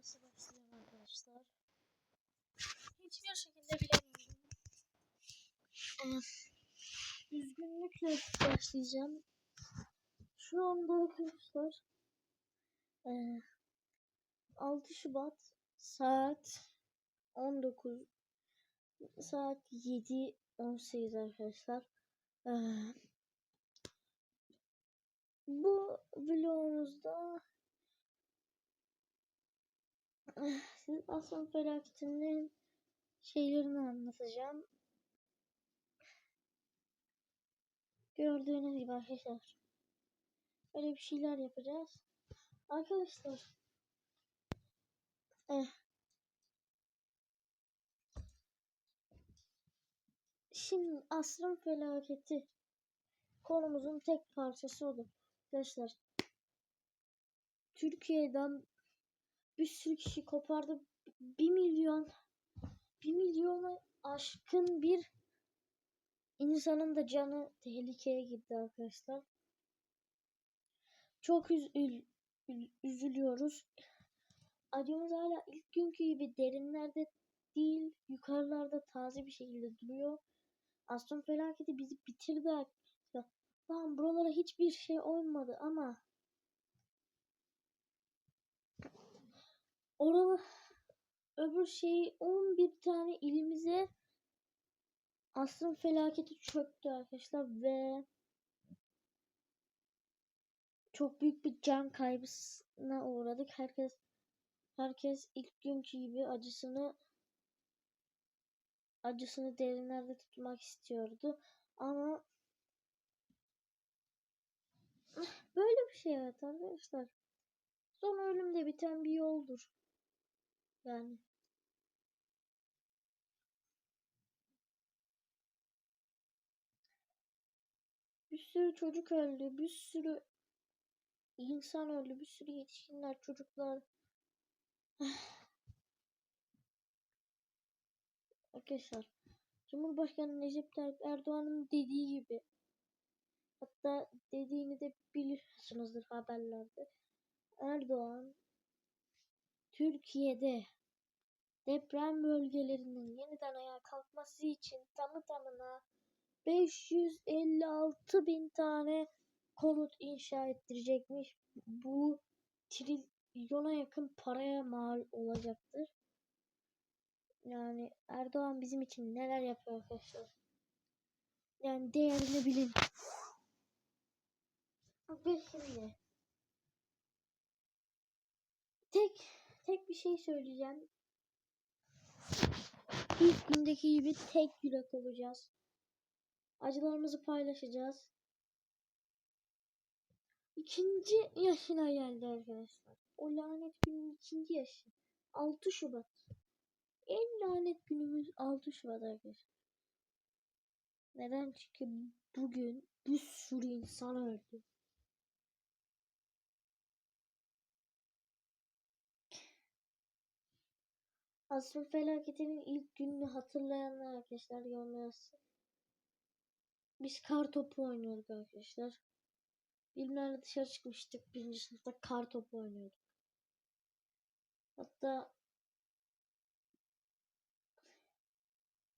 nasıl başlayacağım arkadaşlar? Hiçbir şekilde bilemiyorum. Ee, üzgünlükle başlayacağım. Şu anda arkadaşlar ee, 6 Şubat saat 19 saat 7 18 arkadaşlar. Ee, bu vlogumuzda siz aslan felaketinin şeylerini anlatacağım. Gördüğünüz gibi arkadaşlar. Böyle bir şeyler yapacağız. Arkadaşlar. Eh. Şimdi asrın felaketi konumuzun tek parçası olur. Arkadaşlar. Türkiye'den bir sürü kişi kopardı. Bir milyon bir milyona aşkın bir insanın da canı tehlikeye gitti arkadaşlar. Çok üz ül- ül- üzülüyoruz. Acımız hala ilk günkü gibi derinlerde değil, yukarılarda taze bir şekilde duruyor. Aston felaketi bizi bitirdi arkadaşlar. Lan buralara hiçbir şey olmadı ama orada öbür şey 11 tane ilimize asrın felaketi çöktü arkadaşlar ve çok büyük bir can kaybına uğradık. Herkes herkes ilk günkü gibi acısını acısını derinlerde tutmak istiyordu. Ama böyle bir şey evet arkadaşlar. Son ölümde biten bir yoldur. Yani bir sürü çocuk öldü, bir sürü insan öldü, bir sürü yetişkinler, çocuklar. Arkadaşlar, Cumhurbaşkanı Recep Tayyip Erdoğan'ın dediği gibi hatta dediğini de biliyorsunuzdur haberlerde. Erdoğan Türkiye'de deprem bölgelerinin yeniden ayağa kalkması için tamı tamına 556 bin tane konut inşa ettirecekmiş. Bu trilyona yakın paraya mal olacaktır. Yani Erdoğan bizim için neler yapıyor arkadaşlar. Yani değerini bilin. Ve şimdi tek tek bir şey söyleyeceğim. İlk gündeki gibi tek yürek olacağız. Acılarımızı paylaşacağız. İkinci yaşına geldi arkadaşlar. O lanet günün ikinci yaşı. 6 Şubat. En lanet günümüz 6 Şubat arkadaşlar. Neden? Çünkü bugün bir sürü insan öldü. Asrın felaketinin ilk gününü hatırlayanlar arkadaşlar yorumlasın. Biz kar topu oynuyorduk arkadaşlar. Bilimlerle dışarı çıkmıştık. Birinci sınıfta kar topu oynuyorduk. Hatta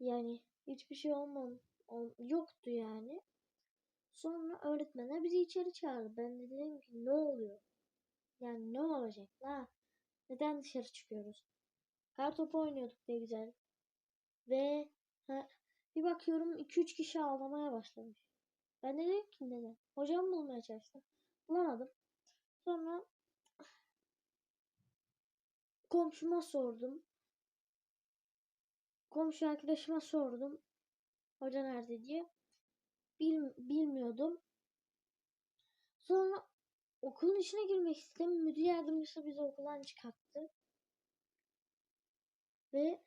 yani hiçbir şey olmam ol- yoktu yani. Sonra öğretmenler bizi içeri çağırdı. Ben de dedim ki ne oluyor? Yani ne olacak la? Neden dışarı çıkıyoruz? Kar topu oynuyorduk ne güzel. Ve ha, bir bakıyorum 2-3 kişi ağlamaya başlamış. Ben de dedim ki neden? Hocam bulmaya çalıştım. Bulamadım. Sonra komşuma sordum. Komşu arkadaşıma sordum. Hoca nerede diye. Bil, bilmiyordum. Sonra okulun içine girmek istedim. Müdür yardımcısı bizi okuldan çıkarttı. Ve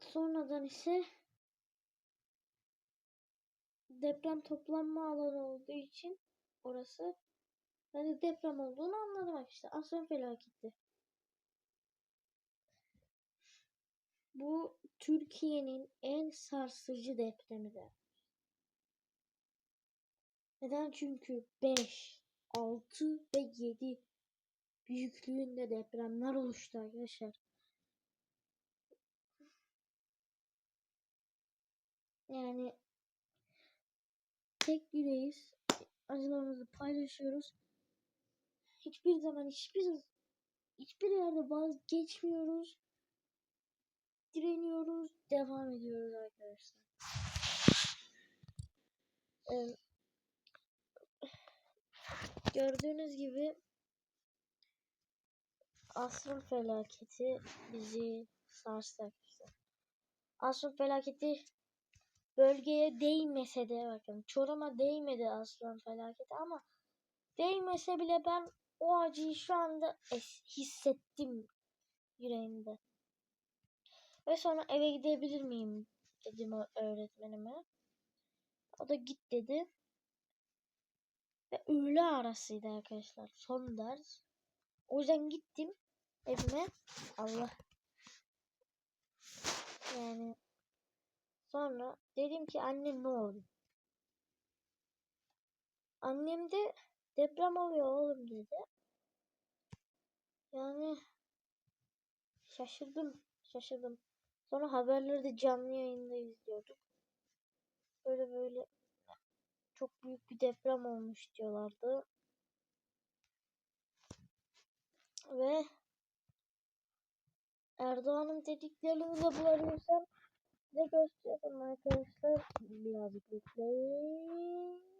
sonradan ise deprem toplanma alanı olduğu için orası ben de deprem olduğunu anladım işte. Asrın felaketi. Bu Türkiye'nin en sarsıcı depremidir. Neden? Çünkü 5, 6 ve 7 büyüklüğünde depremler oluştu arkadaşlar. Yani tek yüreğiz. Acılarımızı paylaşıyoruz. Hiçbir zaman hiçbir hiçbir yerde vazgeçmiyoruz. Direniyoruz, devam ediyoruz arkadaşlar. Ee, gördüğünüz gibi asrın felaketi bizi arkadaşlar. Asrın felaketi bölgeye değmese de bakın Çorum'a değmedi aslan felaketi ama değmese bile ben o acıyı şu anda hissettim yüreğimde. Ve sonra eve gidebilir miyim dedim öğretmenime. O da git dedi. Ve öğle arasıydı arkadaşlar. Son ders. O yüzden gittim evime. Allah. Yani sonra dedim ki anne ne oldu? Annem de deprem oluyor oğlum dedi. Yani şaşırdım. Şaşırdım. Sonra haberleri de canlı yayında izliyorduk. Böyle böyle çok büyük bir deprem olmuş diyorlardı. Ve Erdoğan'ın dediklerini de bulabilirsem size gösteririm arkadaşlar. Birazcık bekleyin.